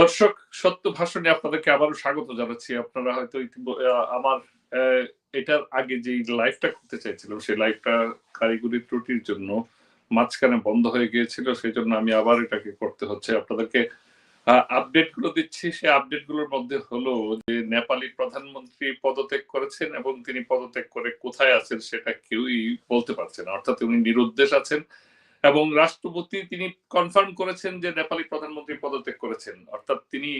দর্শক, সত্য ভাষণে আপনাদেরকে আবারও স্বাগত জানাচ্ছি। আপনারা হয়তো আমার এটার আগে যে লাইভটা করতে চাইছিলাম, সেই লাইভটা কারিগরি ত্রুটির জন্য মাঝখানে বন্ধ হয়ে গিয়েছিল, সেই জন্য আমি আবার এটাকে করতে হচ্ছে। আপনাদেরকে আপডেটগুলো দিচ্ছি। সেই আপডেটগুলোর মধ্যে হলো যে নেপালি প্রধানমন্ত্রী পদত্যাগ করেছেন এবং তিনি পদত্যাগ করে কোথায় আছেন সেটা কেউই বলতে পারছে না। অর্থাৎ উনি নিরুদ্দেশ আছেন। এবং রাষ্ট্রপতি তিনি কনফার্ম করেছেন যে নেপালি প্রধানমন্ত্রী পদত্যাগ করেছেন। অর্থাৎ তিনি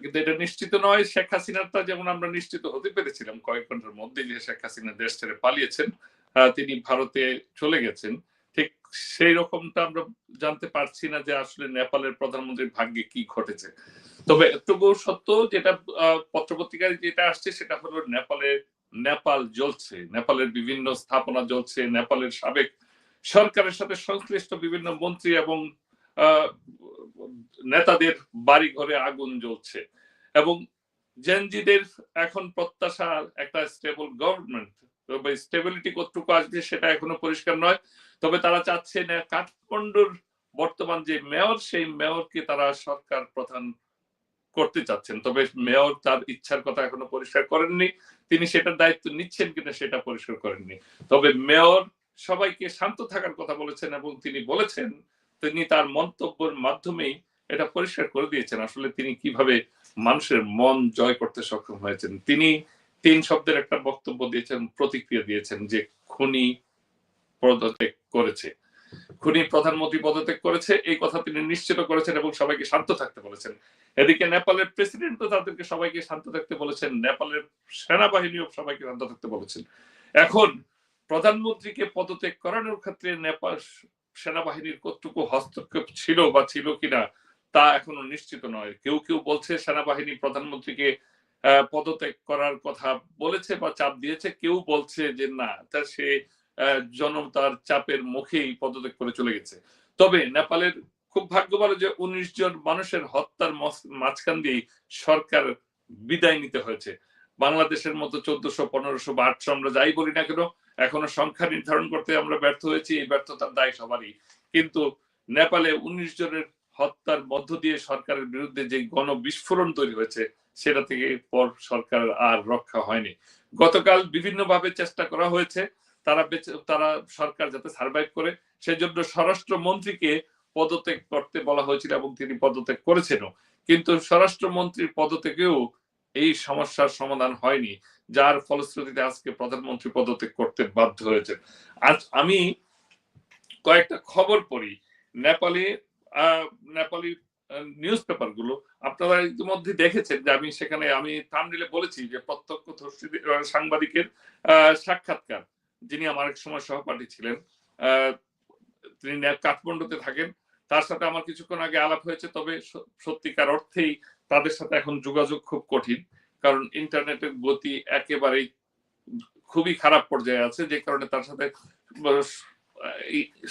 কিন্তু এটা নিশ্চিত নয় শেখ হাসিনারটা যেমন আমরা নিশ্চিত হতে পেরেছিলাম কয়েক ঘণ্টার মধ্যে যে শেখ হাসিনা দেশ ছেড়ে পালিয়েছেন তিনি ভারতে চলে গেছেন। ঠিক সেই রকমটা আমরা জানতে পারছি না যে আসলে নেপালের প্রধানমন্ত্রীর ভাগ্যে কি ঘটেছে। তবে এতটুকু সত্য যেটা আহ, পত্রপত্রিকায় যেটা আসছে সেটা হলো নেপালের নেপাল জ্বলছে নেপালের বিভিন্ন স্থাপনা জ্বলছে নেপালের সাবেক সরকারের সাথে সংশ্লিষ্ট বিভিন্ন মন্ত্রী এবং নেতাদের বাড়ি ঘরে আগুন জ্বলছে। এবং জেনজিদের এখন প্রত্যাশা একটা স্টেবল গভর্নমেন্ট তবে স্টেবিলিটি কতটুকু আসবে সেটা এখনও পরিষ্কার নয়। তবে তারা চাচ্ছে না, কাঠমান্ডুর বর্তমান যে মেয়র, সেই মেয়রকে তারা সরকার প্রধান করতে চাচ্ছেন। তবে মেয়র তার ইচ্ছার কথা এখনও পরিষ্কার করেননি। তিনি সেটার দায়িত্ব নিচ্ছেন কিনা সেটা পরিষ্কার করেননি। তবে মেয়র সবাইকে শান্ত থাকার কথা বলেছেন এবং তিনি বলেছেন, তিনি তার মন্তব্যের মাধ্যমেই এটা পরিষ্কার করে দিয়েছেন আসলে তিনি কীভাবে মানুষের মন জয় করতে সক্ষম হয়েছেন। তিনি তিন শব্দের একটা বক্তব্য দিয়েছেন, প্রতিক্রিয়া দিয়েছেন যে খুনি পদত্যাগ করেছে। খুনি প্রধানমন্ত্রী পদত্যাগ করেছে, এই কথা তিনি নিশ্চিত করেছেন এবং সবাইকে শান্ত থাকতে বলেছেন। এদিকে নেপালের প্রেসিডেন্টও তাদেরকে সবাইকে শান্ত থাকতে বলেছেন, নেপালের সেনাবাহিনীও সবাইকে শান্ত থাকতে বলেছেন। এখন প্রধানমন্ত্রীকে পদত্যাগ করানোর ক্ষেত্রে নেপাল সেনাবাহিনীর কতটুকু হস্তক্ষেপ ছিল বা ছিল কিনা তা এখনও নিশ্চিত নয়। কেউ কেউ বলছে সেনাবাহিনী প্রধানমন্ত্রীকে পদত্যাগ করার কথা বলেছে বা চাপ দিয়েছে। কেউ বলছে যে না, তা সে জনতার চাপের মুখেই পদত্যাগ করে চলে গেছে। তবে নেপালের খুব ভাগ্য ভালো যে উনিশ জন মানুষের হত্যার মাঝখান দিয়েই সরকার বিদায় নিতে হয়েছে। বাংলাদেশের মতো চোদ্দশো, পনেরোশো বা আটশো আমরা যাই বলি না কেন এখনও সংখ্যা নির্ধারণ করতে আমরা ব্যর্থ হয়েছি, এই ব্যর্থতার দায় সবারই। কিন্তু নেপালে উনিশ জনের হত্যার মধ্য দিয়ে সরকারের বিরুদ্ধে যে গণ বিস্ফোরণ তৈরি হয়েছে, সেটা থেকে পর সরকার আর রক্ষা হয়নি। গতকাল বিভিন্নভাবে চেষ্টা করা হয়েছে, তারা তারা সরকার যাতে সার্ভাইভ করে, সেজন্য স্বরাষ্ট্র মন্ত্রীকে পদত্যাগ করতে বলা হয়েছিল এবং তিনি পদত্যাগ করেছেন কিন্তু স্বরাষ্ট্রমন্ত্রীর পদত্যাগেও এই সমস্যার সমাধান হয়নি। যার ফলশ্রুতিতে আজকে প্রধানমন্ত্রী পদত্যাগ করতে বাধ্য হয়েছেন। আজ আমি কয়েকটা খবর পড়ি। নেপালি নেপালি নিউজ পেপারগুলো আপনারা ইতিমধ্যে দেখেছেন যে আমি সেখানে আমি থামডিলে বলেছি যে প্রত্যক্ষদর্শী আহ, সাংবাদিকের সাক্ষাৎকার। যিনি আমার এক সময় সহপাঠী ছিলেন তিনি কাঠমান্ডুতে থাকেন। তার সাথে আমার কিছুক্ষণ আগে আলাপ হয়েছে তবে সত্যিকার অর্থেই তাদের সাথে এখন যোগাযোগ খুব কঠিন। কারণ ইন্টারনেটের গতি একেবারেই খুবই খারাপ পর্যায়ে আছে যে কারণে তার সাথে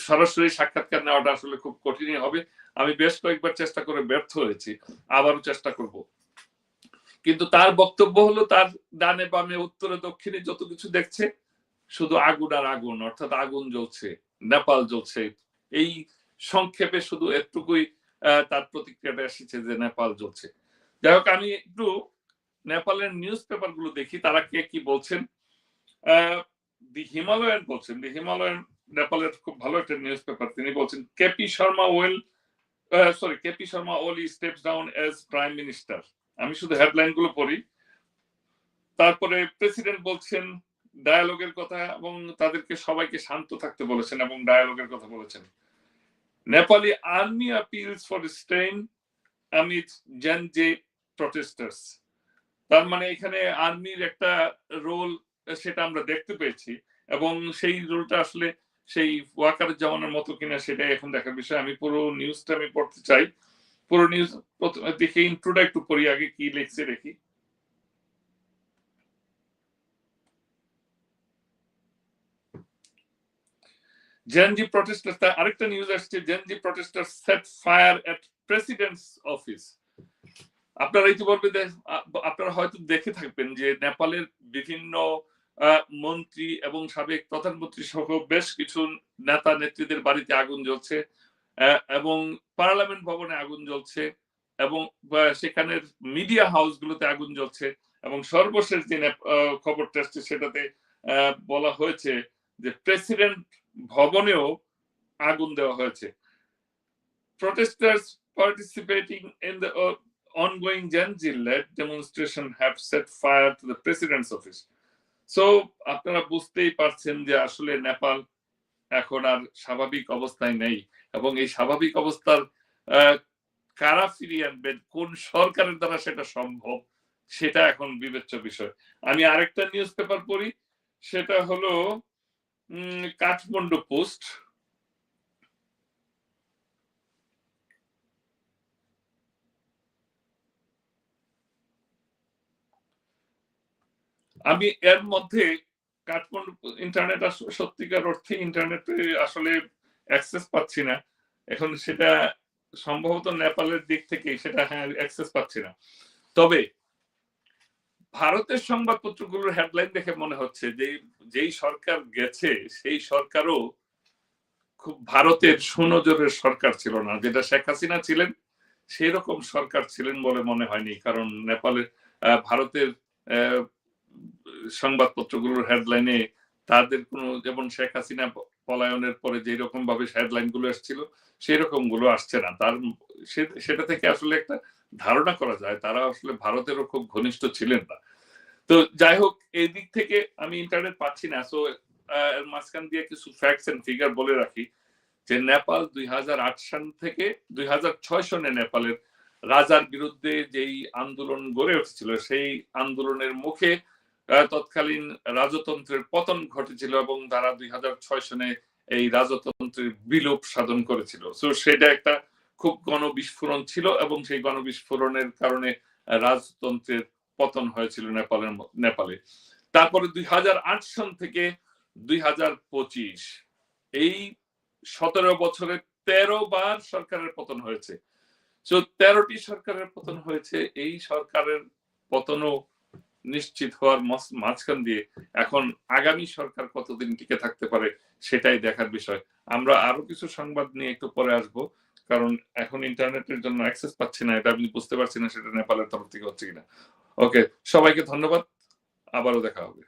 সরাসরি সাক্ষাৎকার নেওয়াটা আসলে খুব কঠিনই হবে। আমি বেশ কয়েকবার চেষ্টা করে ব্যর্থ হয়েছি আবারও চেষ্টা করব। কিন্তু তার বক্তব্য হলো তার ডানে বামে উত্তরে দক্ষিণে যত কিছু দেখছে শুধু আগুন আর আগুন অর্থাৎ আগুন জ্বলছে নেপাল জ্বলছে। এই সংক্ষেপে শুধু এতটুকুই আহ, তার প্রতিক্রিয়াটা এসেছে যে নেপাল জ্বলছে। যাই হোক আমি একটু নেপালের নিউজ পেপারগুলো দেখি, তারা কে কি বলছেন? দি হিমালয়ান বলছেন, দি হিমালয়ান নেপালের খুব ভালো একটা নিউজ পেপার তিনি বলছেন, KP Sharma well sorry KP Sharma Oli steps down as prime minister আমি শুধু হেডলাইনগুলো পড়ি। তারপরে প্রেসিডেন্ট বলছেন ডায়ালগের কথা এবং তাদেরকে সবাইকে শান্ত থাকতে বলেছেন এবং ডায়ালগের কথা বলেছেন। Nepali army appeals for restraint amid Gen Z protesters তার মানে এখানে আর্মির একটা রোল সেটা আমরা দেখতে পেয়েছি এবং সেই রোলটা আসলে সেই ওয়াকার জামানের মতো কিনা সেটাই এখন দেখার বিষয়। আমি পুরো নিউজটা আমি পড়তে চাই। পুরো নিউজ দেখে ইন্ট্রোটা একটু পড়ি আগে কি লিখছে দেখি। জেনজি প্রটেস্টার আরেকটা নিউজ আসছে। Gen Z protester set fire at president's office আপনারা ইতিপূর্বে আপনারা হয়তো দেখে থাকবেন যে নেপালের বিভিন্ন মন্ত্রী এবং সাবেক প্রধানমন্ত্রী সহ বেশ কিছু নেতা নেত্রীদের বাড়িতে আগুন জ্বলছে এবং পার্লামেন্ট ভবনে আগুন জ্বলছে এবং সেখানের মিডিয়া হাউসগুলোতে আগুন জ্বলছে এবং সর্বশেষ যে খবরটা আসছে সেটাতে বলা হয়েছে যে প্রেসিডেন্ট ভবনেও আগুন দেওয়া হয়েছে। participating in the uh, ongoing Janji-led demonstration have set fire to the president's office. So, আপনারা বুঝতেই পারছেন যে আসলে নেপাল এখন আর স্বাভাবিক অবস্থায় নেই এবং এই স্বাভাবিক অবস্থার কারা ফিরিয়ে আনবেন কোন সরকারের দ্বারা সেটা সম্ভব, সেটা এখন বিবেচ্য বিষয় আমি আরেকটা নিউজ পেপার পড়ি, সেটা হলো কাঠমান্ডু পোস্ট আমি এর মধ্যে কাঠমান্ডু ইন্টারনেট আস- সত্যিকার অর্থে ইন্টারনেটে আসলে অ্যাক্সেস পাচ্ছি না। এখন সেটা সম্ভবত নেপালের দিক থেকে সেটা হ্যাঁ অ্যাক্সেস পাচ্ছি না। তবে ভারতের সংবাদপত্রগুলোর হেডলাইন দেখে মনে হচ্ছে যে, যেই সরকার গেছে, সেই সরকারও খুব ভারতের সুনজরের সরকার ছিল না। যেটা শেখ হাসিনা ছিলেন সেই রকম সরকার ছিলেন বলে মনে হয়নি। কারণ নেপালের ভারতের সংবাদপত্রগুলোর হেডলাইনে তাদের কোনো, যেমন শেখ হাসিনা পলায়নের পরে যে রকম ভাবে হেডলাইনগুলো এসেছিল সেই রকমগুলো আসছে না। তার সেটা থেকে আসলে একটা ধারণা করা যায়, তারা আসলে ভারতেরও খুব ঘনিষ্ঠ ছিলেন না। তো যাই হোক এই দিক থেকে আমি ইন্টারনেট পাচ্ছি না সো মাঝখান দিয়ে কিছু ফ্যাক্টস এন্ড ফিগার বলে রাখি, যে নেপাল দুই হাজার আট সাল থেকে দুই হাজার ছয় সনে নেপালের রাজার বিরুদ্ধে যেই আন্দোলন গড়ে উঠেছিল, সেই আন্দোলনের মুখে তৎকালীন রাজতন্ত্রের পতন ঘটেছিল এবং তারা দুই হাজার ছয় সনে এই রাজতন্ত্রের বিলোপ সাধন করেছিল। তো সেটা একটা খুব গণবিস্ফোরণ ছিল এবং সেই গণবিস্ফোরণের কারণে রাজতন্ত্রের পতন হয়েছিল নেপালের নেপালে। তারপরে দুই হাজার আট সন থেকে দুই হাজার পঁচিশ, এই সতেরো বছরে তেরো বার সরকারের পতন হয়েছে। তো তেরোটি সরকারের পতন হয়েছে। এই সরকারের পতনও নিশ্চিত হওয়ার মাঝখান দিয়ে এখন আগামী সরকার কতদিন টিকে থাকতে পারে সেটাই দেখার বিষয়। আমরা আরও কিছু সংবাদ নিয়ে একটু পরে আসব, কারণ এখন ইন্টারনেটের জন্য অ্যাক্সেস পাচ্ছি না, এটা আপনি বুঝতে পারছি না সেটা নেপালের তরফ থেকে হচ্ছে কিনা। ওকে সবাইকে ধন্যবাদ, আবারও দেখা হবে।